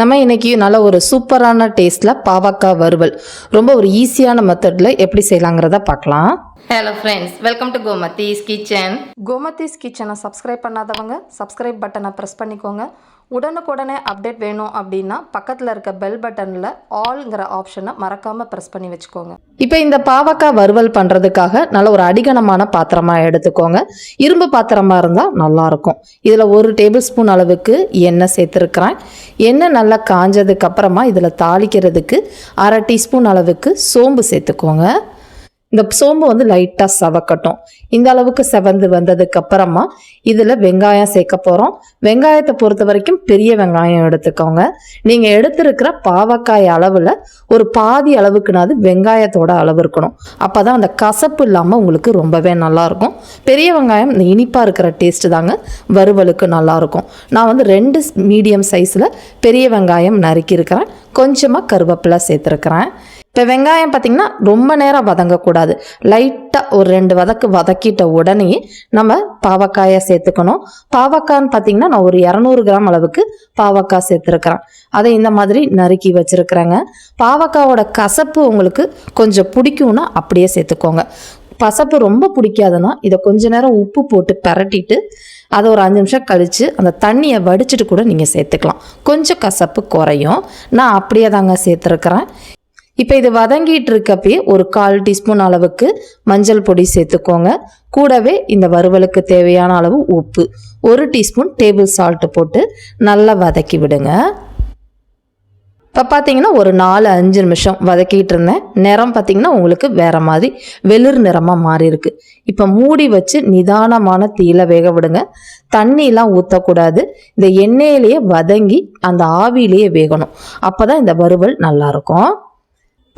நம்ம இன்னைக்கு நல்ல ஒரு சூப்பரான டேஸ்ட்டில் பாவக்காய் வறுவல். ரொம்ப ஒரு ஈஸியான மெத்தடில் எப்படி செய்யலாங்கிறத பார்க்கலாம். Hello friends welcome to Gomathi's kitchen Gomathi's கிச்சனை சப்ஸ்கிரைப் பண்ணாதவங்க சப்ஸ்கிரைப் பட்டனை ப்ரெஸ் பண்ணிக்கோங்க. உடனுக்குடனே அப்டேட் வேணும் அப்படின்னா பக்கத்தில் இருக்க பெல் பட்டனில் ஆல்ங்கிற ஆப்ஷனை மறக்காமல் ப்ரெஸ் பண்ணி வச்சுக்கோங்க. இப்போ இந்த பாவக்காய் வறுவல் பண்ணுறதுக்காக நல்ல ஒரு அடிகனமான பாத்திரமாக எடுத்துக்கோங்க. இரும்பு பாத்திரமாக இருந்தால் நல்லாயிருக்கும் இதில் ஒரு டேபிள் ஸ்பூன் அளவுக்கு எண்ணெய் சேர்த்துருக்குறேன். எண்ணெய் நல்லா காஞ்சதுக்கப்புறமா இதில் தாளிக்கிறதுக்கு அரை டீஸ்பூன் அளவுக்கு சோம்பு சேர்த்துக்கோங்க. இந்த சோம்பு வந்து லைட்டாக சவக்கட்டும். இந்த அளவுக்கு செவந்து வந்ததுக்கு அப்புறமா இதில் வெங்காயம் சேர்க்க போகிறோம் வெங்காயத்தை பொறுத்த வரைக்கும் பெரிய வெங்காயம் எடுத்துக்கோங்க. நீங்கள் எடுத்திருக்கிற பாவக்காய் அளவில் ஒரு பாதி அளவுக்குனாது வெங்காயத்தோட அளவு இருக்கணும். அப்போ தான் அந்த கசப்பு இல்லாமல் உங்களுக்கு ரொம்பவே நல்லாயிருக்கும். பெரிய வெங்காயம் இந்த இனிப்பாக இருக்கிற டேஸ்ட்டு தாங்க வறுவலுக்கு நல்லாயிருக்கும். நான் வந்து ரெண்டு மீடியம் சைஸில் பெரிய வெங்காயம் நறுக்கியிருக்கிறேன். கொஞ்சமாக கருவேப்பிலை சேர்த்துருக்குறேன். இப்போ வெங்காயம் பார்த்திங்கன்னா ரொம்ப நேரம் வதங்கக்கூடாது. லைட்டாக ஒரு ரெண்டு வதக்கு வதக்கிட்ட உடனே நம்ம பாவக்காயை சேர்த்துக்கணும். பாவக்காய்ன்னு பார்த்திங்கன்னா நான் ஒரு இரநூறு கிராம் அளவுக்கு பாவக்காய் சேர்த்துருக்குறேன். அதை இந்த மாதிரி நறுக்கி வச்சுருக்குறேங்க. பாவக்காவோட கசப்பு உங்களுக்கு கொஞ்சம் பிடிக்கும்னா அப்படியே சேர்த்துக்கோங்க. பசப்பு ரொம்ப பிடிக்காதுன்னா இதை கொஞ்ச நேரம் உப்பு போட்டு பரட்டிட்டு அதை ஒரு அஞ்சு நிமிஷம் கழித்து அந்த தண்ணியை வடிச்சிட்டு கூட நீங்கள் சேர்த்துக்கலாம். கொஞ்சம் கசப்பு குறையும். நான் அப்படியே தாங்க சேர்த்துருக்குறேன். இப்போ இது வதங்கிட்டு இருக்கப்பயே ஒரு கால் டீஸ்பூன் அளவுக்கு மஞ்சள் பொடி சேர்த்துக்கோங்க. கூடவே இந்த வறுவலுக்கு தேவையான அளவு உப்பு. ஒரு டீஸ்பூன் டேபிள் சால்ட்டு போட்டு நல்லா வதக்கி விடுங்க. இப்போ பார்த்தீங்கன்னா ஒரு நாலு அஞ்சு நிமிஷம் வதக்கிட்டு இருந்தேன் நிறம் பார்த்தீங்கன்னா உங்களுக்கு வேறு மாதிரி வெளிர் நிறமாக மாறி இருக்கு இப்போ மூடி வச்சு நிதானமான தீயில வேக விடுங்க. தண்ணிலாம் ஊற்றக்கூடாது இந்த எண்ணெயிலேயே வதங்கி அந்த ஆவியிலேயே வேகணும். அப்போ தான் இந்த வறுவல் நல்லாயிருக்கும்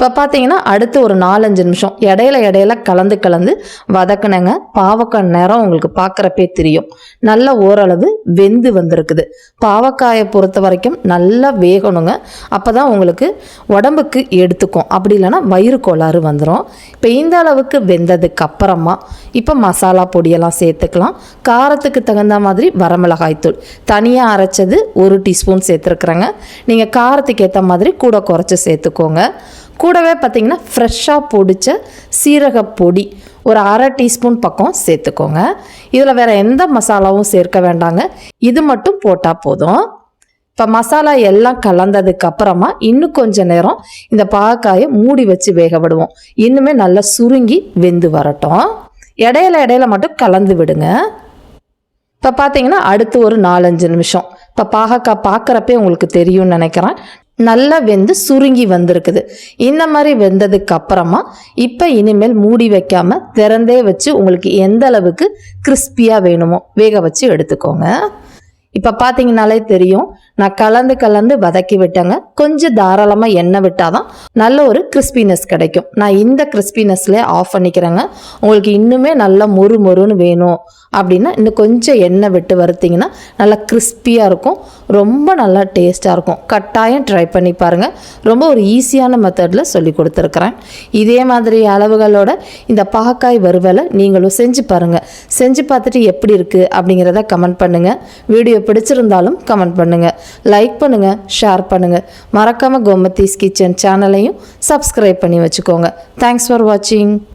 இப்போ பார்த்தீங்கன்னா அடுத்து ஒரு நாலஞ்சு நிமிஷம். இடையில இடையில கலந்து கலந்து வதக்குனங்க. பாவக்காய் நிறம் உங்களுக்கு பார்க்குறப்பே தெரியும். நல்ல ஓரளவு வெந்து வந்திருக்குது. பாவக்காயை பொறுத்த வரைக்கும் நல்லா வேகணுங்க. அப்போ தான் உங்களுக்கு உடம்புக்கு எடுத்துக்கும். அப்படி இல்லைன்னா வயிறு கோளாறு வந்துடும் இப்போ இந்த அளவுக்கு வெந்ததுக்கு அப்புறமா இப்போ மசாலா பொடியெல்லாம் சேர்த்துக்கலாம். காரத்துக்கு தகுந்த மாதிரி வரமிளகாய் தூள் தனியாக அரைச்சது ஒரு டீஸ்பூன் சேர்த்துருக்குறேங்க. நீங்கள் காரத்துக்கு ஏற்ற மாதிரி கூட குறைச்சி சேர்த்துக்கோங்க. கூடவே பார்த்திங்கன்னா ஃப்ரெஷ்ஷாக பொடித்த சீரக பொடி ஒரு அரை டீஸ்பூன் பக்கம் சேர்த்துக்கோங்க. இதில் வேறு எந்த மசாலாவும் சேர்க்க வேண்டாங்க. இது மட்டும் போட்டால் போதும். இப்போ மசாலா எல்லாம் கலந்ததுக்கு அப்புறமா இன்னும் கொஞ்ச நேரம் இந்த பாகக்காயை மூடி வச்சு வேக விடுவோம். இன்னுமே நல்லா சுருங்கி வெந்து வரட்டும். இடையில இடையில மட்டும் கலந்து விடுங்க. இப்போ பார்த்தீங்கன்னா அடுத்து ஒரு நாலஞ்சு நிமிஷம். இப்போ பாகக்காய் பார்க்குறப்பே உங்களுக்கு தெரியும்னு நினைக்கிறேன். நல்லா வெந்து சுருங்கி வந்திருக்குது. இந்த மாதிரி வெந்ததுக்கு அப்புறமா இப்போ இனிமேல் மூடி வைக்காம திறந்தே வச்சு உங்களுக்கு எந்த அளவுக்கு கிறிஸ்பியாக வேணுமோ வேக வச்சு எடுத்துக்கோங்க. இப்போ பார்த்தீங்கனாலே தெரியும் நான் கலந்து கலந்து வதக்கி விட்டேங்க. கொஞ்சம் தாராளமாக எண்ணெய் விட்டாதான் நல்ல ஒரு கிறிஸ்பினஸ் கிடைக்கும். நான் இந்த கிறிஸ்பினஸ்லேயே ஆஃப் பண்ணிக்கிறேங்க. உங்களுக்கு இன்னுமே நல்லா மொறு மொறுன்னு வேணும். அப்படின்னா இன்னும் கொஞ்சம் எண்ணெய் விட்டு வறுத்தீங்கன்னா நல்லா கிறிஸ்பியாக இருக்கும். ரொம்ப நல்லா டேஸ்ட்டாக இருக்கும். கட்டாயம் ட்ரை பண்ணி பாருங்கள் ரொம்ப ஒரு ஈஸியான மெத்தடில் சொல்லி கொடுத்துருக்குறேன். இதே மாதிரி அளவுகளோட இந்த பாக்காய் வறுவலை நீங்களும் செஞ்சு பாருங்கள் செஞ்சு பார்த்துட்டு எப்படி இருக்குது அப்படிங்கிறத கமெண்ட் பண்ணுங்கள் வீடியோ பிடிச்சிருந்தாலும் கமெண்ட் பண்ணுங்கள் லைக் பண்ணுங்கள் ஷேர் பண்ணுங்கள் மறக்காமல் கோமத்தீஸ் கிச்சன் சேனலையும் சப்ஸ்கிரைப் பண்ணி வச்சுக்கோங்க. தேங்க்ஸ் ஃபார் வாட்சிங்